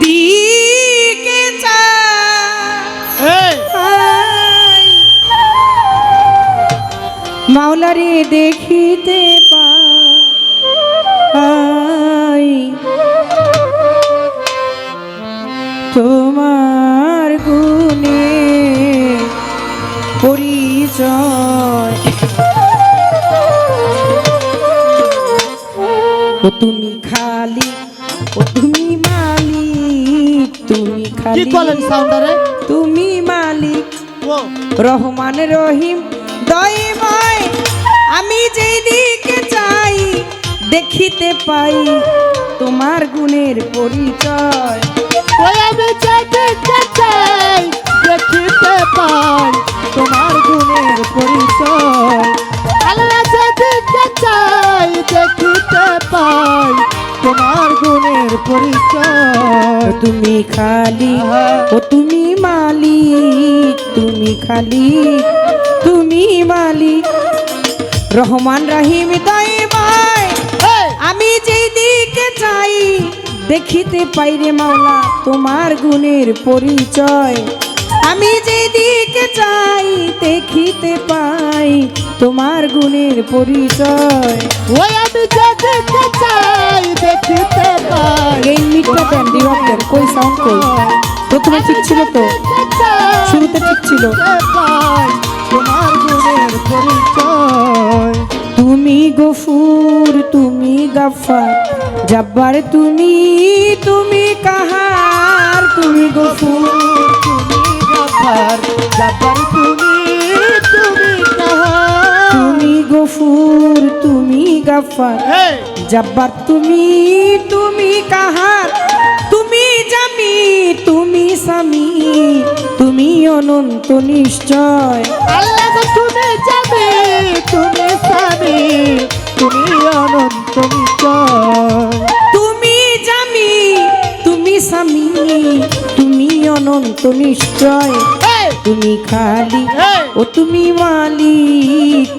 দিকে মাওলারে দেখিতে পাই তোমার গুণে পরিচয়। ও তুমি খালি ও তুমি তুমি কি বলেন সাউন্ডারে? তুমি মালিক রহমান রহিম দয়ময়। আমি যেই দিকে চাই দেখিতে পাই তোমার গুণের পরিচয়। আমি যেদিকে চাই দেখিতে পাই তোমার গুণের পরিচয়। পরিচয়। তুমি খালি ও তুমি মালিক তুমি খালি তুমি মালিক। রহমান রহিম আমি যেই দিকে চাই দেখিতে পাই রে মাওলা তোমার গুণের পরিচয়। আমি যেই দিকে চাই দেখিতে তোমার গুণের পরিচয়। ওই আমি যেদিকে চাই দেখিতে পাই। এই মিটটা দেন রিভাব কই সাউন্ড কই? প্রথমে ঠিক ছিল তো? শুরুতে ঠিক ছিল। তোমার গুণের পরিচয়। তুমি গফুর তুমি গাফার জব্বার তুমি তুমি কাহার তুমি গফুর তুমি গাফার তুমি তুমি গফুর তুমি গাফার। জব্বার তুমি তুমি কাহার। তুমি জামি তুমি স্বামী। তুমি অনন্ত নিশ্চয়। আল্লাহ তুমি যাবে তুমি স্বামী। তুমি অনন্ত নিশ্চয়। তুমি জামি তুমি স্বামী। তুমি অনন্ত নিশ্চয়। তুমি খালি ও তুমি মালি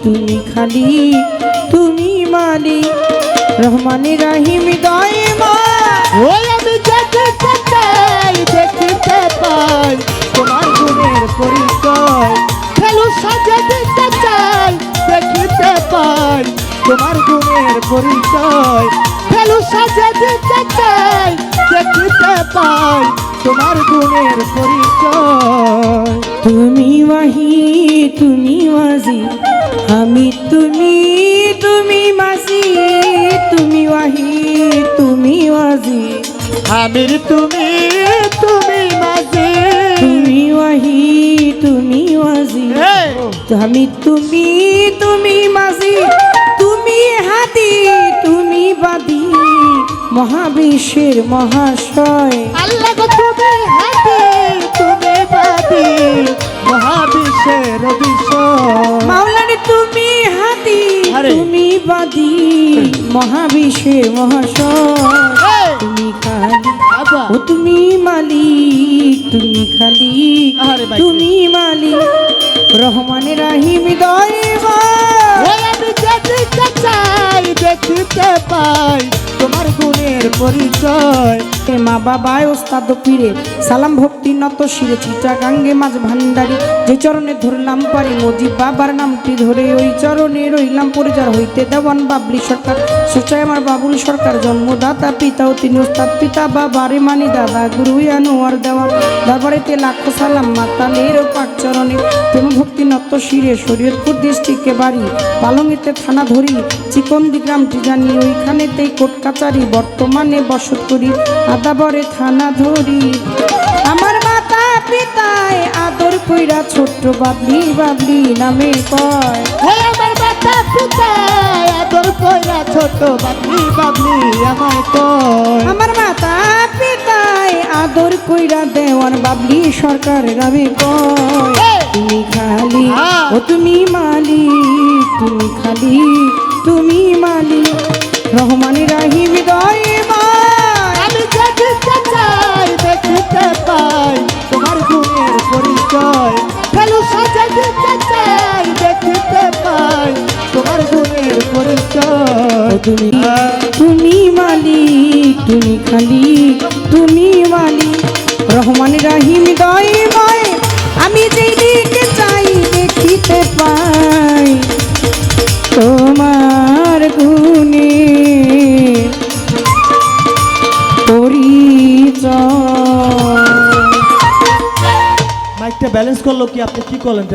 তুমি খালি তুমি মালিক। রহমান রাহিম ওই আমি যেদিকে চাই দেখিতে পাই তোমার গুণের পরিচয়। ফেলু সাজে দিতে চাই দেখিতে পাই তোমার গুণের পরিচয়। ফেলু সাজে দিতে চাই দেখিতে পাই তোমার গুণের পরিচয়। তুমি মাহি তুমি মাঝি আমি তুমি তুমি মাঝি তুমি মাহি তুমি মাঝি। আমির তুমি তুমি মাঝে। তুমি মাহি তুমি মাঝি। আমি তুমি তুমি মাঝি তুমি হাতি তুমি বাদি মহাবিশ্বের মহাশয়। আল্লাহ তুমি হাতি তুমি বাদি মহাবিশ্বের বিষয়। তুমি খালি ও তুমি মালিক তুমি খালি তুমি মালিক। রহমান রাহিম দয়বা চাই পাই। গুণের পরিচয়। মা বাবায় ওস্তাদ পীরে, সালাম ভক্তি নত শিরে চিটা গাঙ্গে মাঝ ভান্ডারি। যে চরণে ধরলাম পারি মজি বাবার নামটি ধরে, ওই চরণে রইলাম পরিচার হইতে দেওয়ান বাবলি সরকার। সুচাই আমার বাবুল সরকার, জন্মদাতা পিতা ও তিনি ওস্তাদ পিতা, বাবারে মানি দাদা, গুরু আনোয়ার দেওয়ান। দরবারেতে লাখো সালাম মাতালের পাক চরণে। প্রেম ভক্তি নত শিরে শরীয়তপুর ডিস্ট্রিক্টে বাড়ি। পালংয়েতে থানা ধরি, চিকন্দি গ্রামটি জানি, ওইখানেতেই কোর্ট কাচারি বর্তমানে বসত করি আদাবরে থানা ধরি। আমার মাতা পিতায় আদর কইরা ছোট্ট বাবলি বাবলি নামে কয়। আমার মাতা পিতা আদর কইরা ছোট বাবলি বাবলি আমার কয়। আমার মাতা পিতায় আদর কইরা দেওয়ান বাবলি সরকার নামে কয়। তুমি খালি হ্যাঁ। ও তুমি মালিক তুমি খালি তুমি মালিক। তুমি খালি, তুমি মালি রহমান রাহিম দয় আমি যেই দিকে চাই দেখিতে পাই। তোমার গুণে মাইকটা ব্যালেন্স করল কি আপনি? কি করলেন?